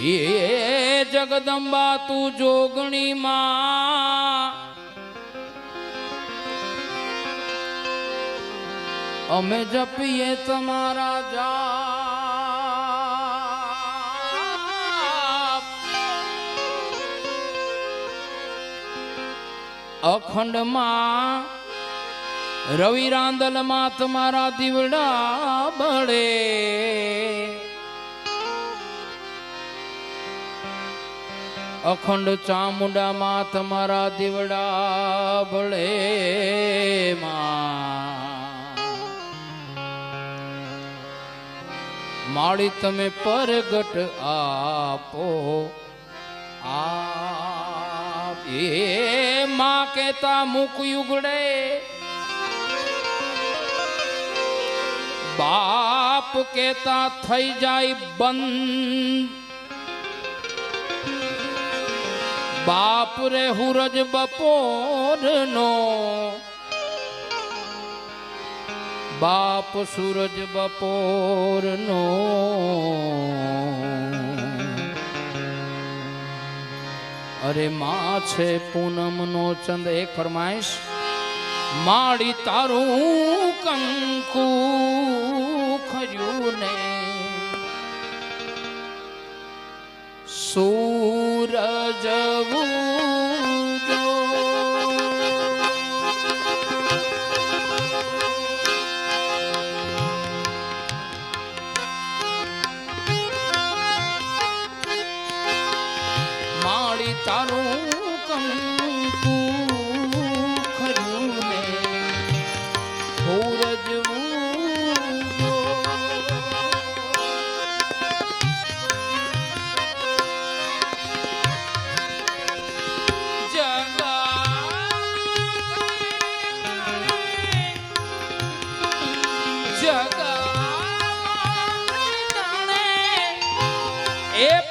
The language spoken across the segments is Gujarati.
એ જગદંબા, તું જોગણી માં અમે જપીએ તમારા જા અખંડમાં રવિ રાંદલમાં તમારા દીવડા બળે. અખંડ ચામુંડામાં તમારા દીવડા ભળે માળી તમે પરગટ આપો, આપ એ માં કેતા મુક યુગડે બાપ કેતા થઈ જાય બંધ. બાપ રે હુરજ બપોરનો બાપ સૂરજ બપોરનો અરે માં છે પૂનમનો ચંદ, એક ફરમાઈશ. માડી તારું કંકુ ખર્યું ને સૂરજ. માળી તારું કંકુ એ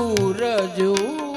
સૂરજું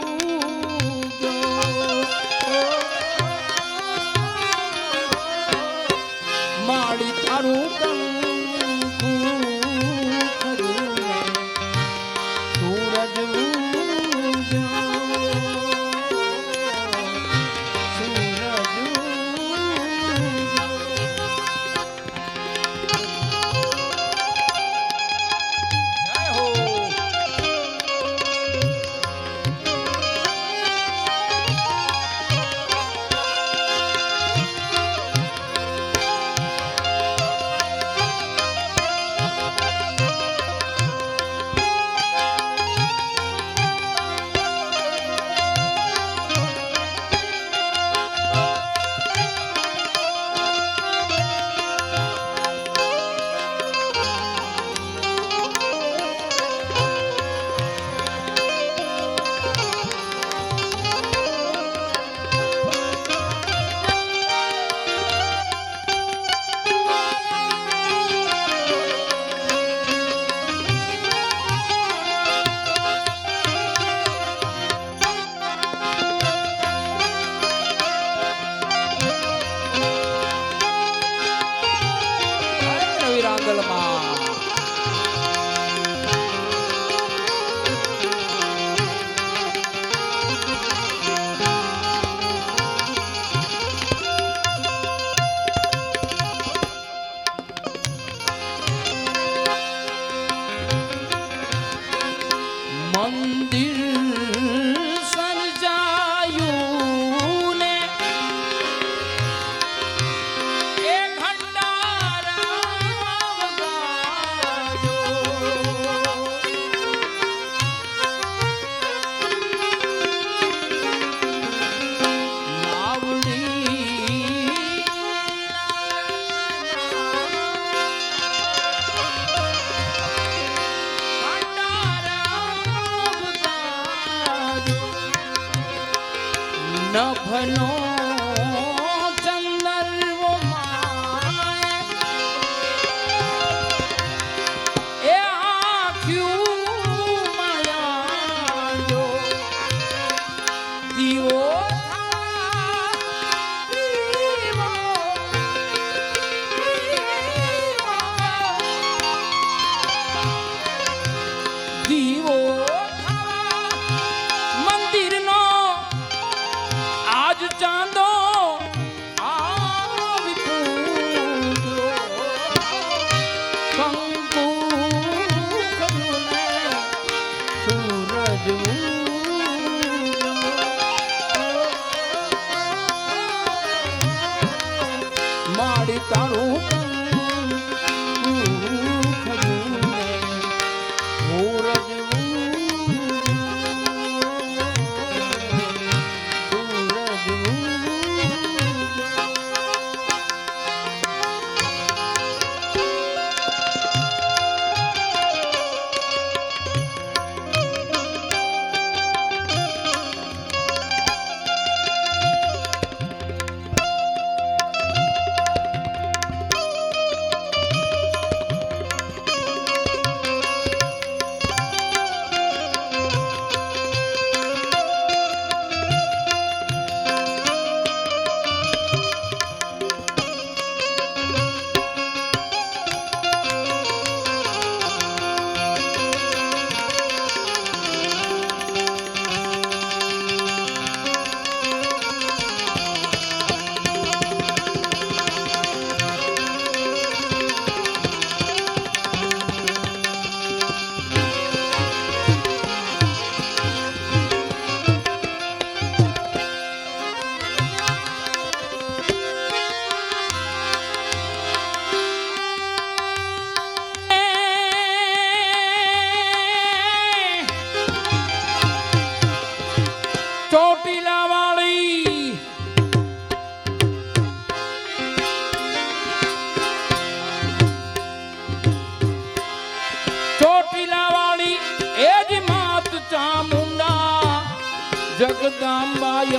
નભનો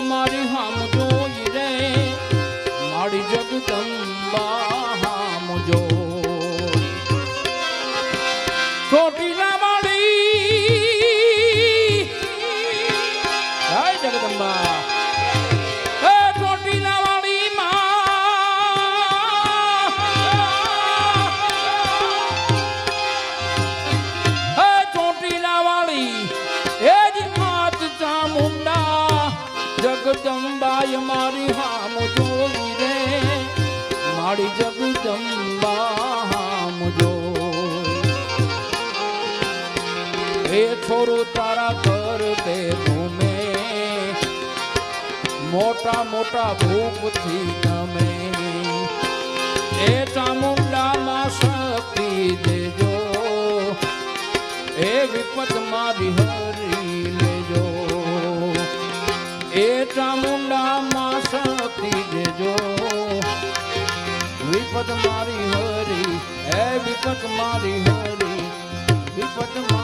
મારી હામ જોઈ રે મારી જગદંબા મોટા મોટા ભૂપથી ગમે એ ચામુંડામાં શક્તિ દેજો એ વિપત મારી હરી લેજો એ ચામુંડામાં શક્તિ દેજો વિપત મારી હરી એ વિપત મારી હરી વિપત મારી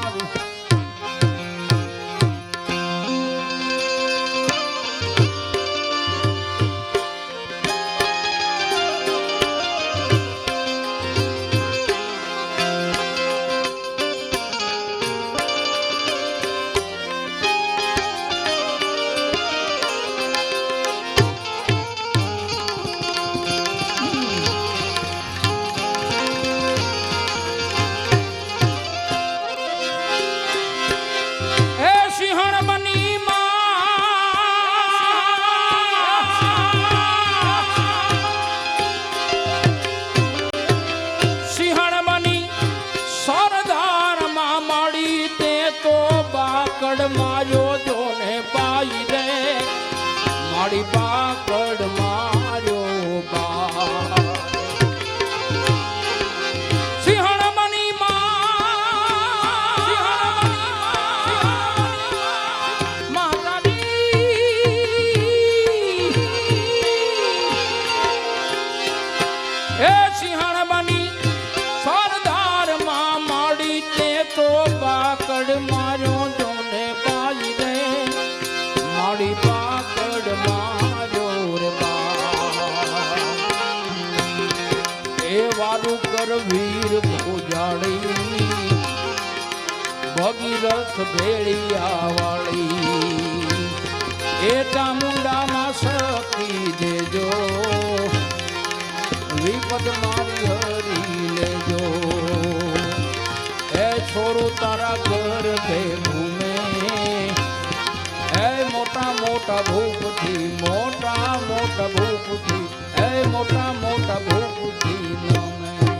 માડી બાકડ વારું કર વીર પૂજાળી ભગીરથ ભેળિયા વાળી એ ચામુંડામાં શક્તિ દેજો. વિપદ મારી હરી લેજો. એ છોરું તારા ઘર એ મોટા ભૂપથી મોટા મોટા ભૂપથી એ મોટા મોટા ભૂપથી નમે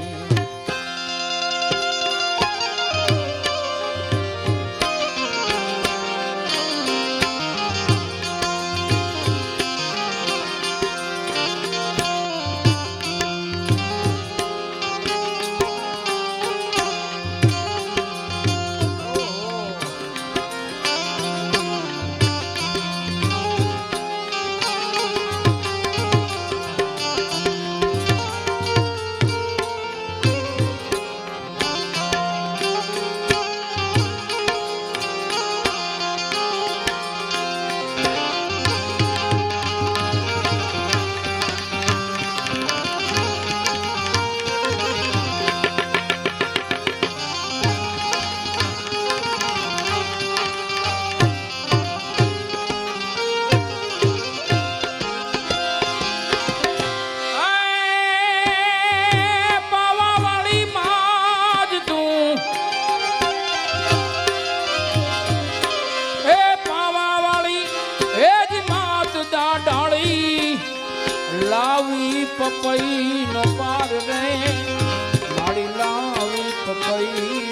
લાવી પપઈ નો પાર રે મારી લાવી પપઈ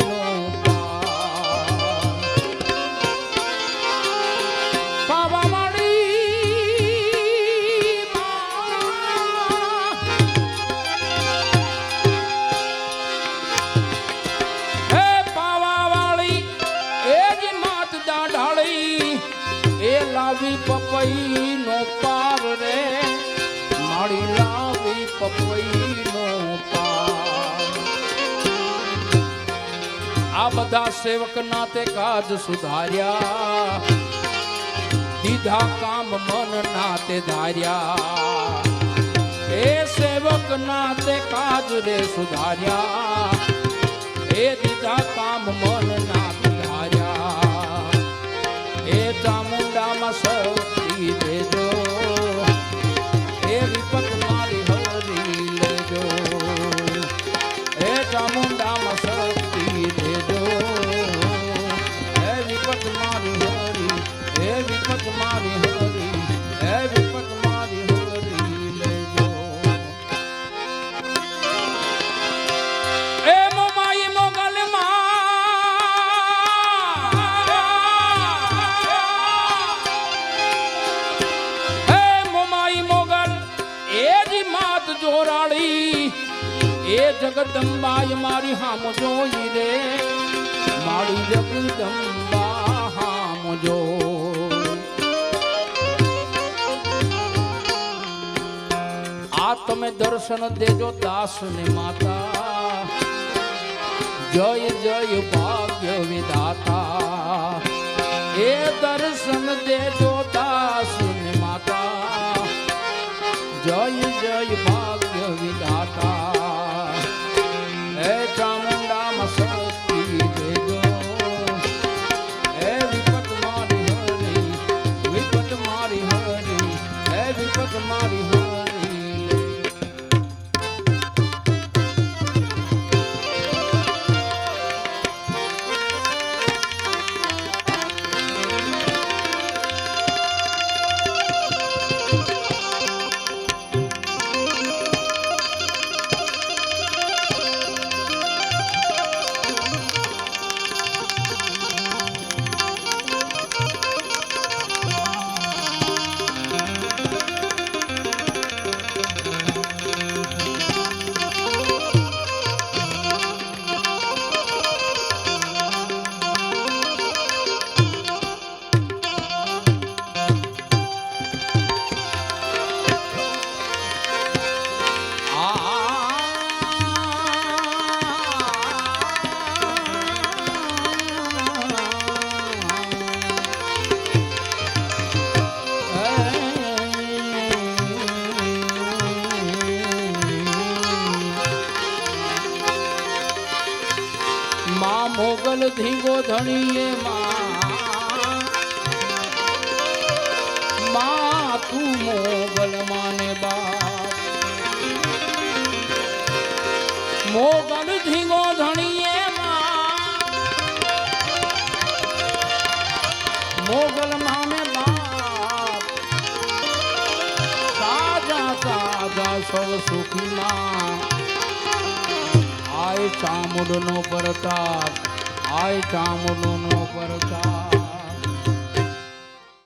બધા સેવક ના તે કાજ સુધાર્યા. દીધા કામ મન ના તે ધાર્યા. એ સેવક ના તે કાજ રે સુધાર્યા. એ દીધા કામ મન ના ધાર્યા. એ ચામુંડામાં શક્તિ દેજો એ વિપત મારી હરી લેજો. એ ચામુંડામાં તમે દર્શન દેજો દાસ ને માતા. જય જય ભાગ્ય વિધાતા. એ દર્શન દેજો દાસ ને માતા. જય જય ભાગ્ય વિધાતા. હે ચામુંડામાં શક્તિ દેજો હે વિપત મારી હરી, વિપત મારી હરી, હે વિપત મારી હરી. ધણીએ માં. તું મોગલ માને બાપ. મોગલ ધીંગો ધણીએ મોગલ માને બાપ. સાજા સાજા સૌ સુખી માં. આય ચામુંડનો પ્રતાપ. આય ચામડું નો પરતા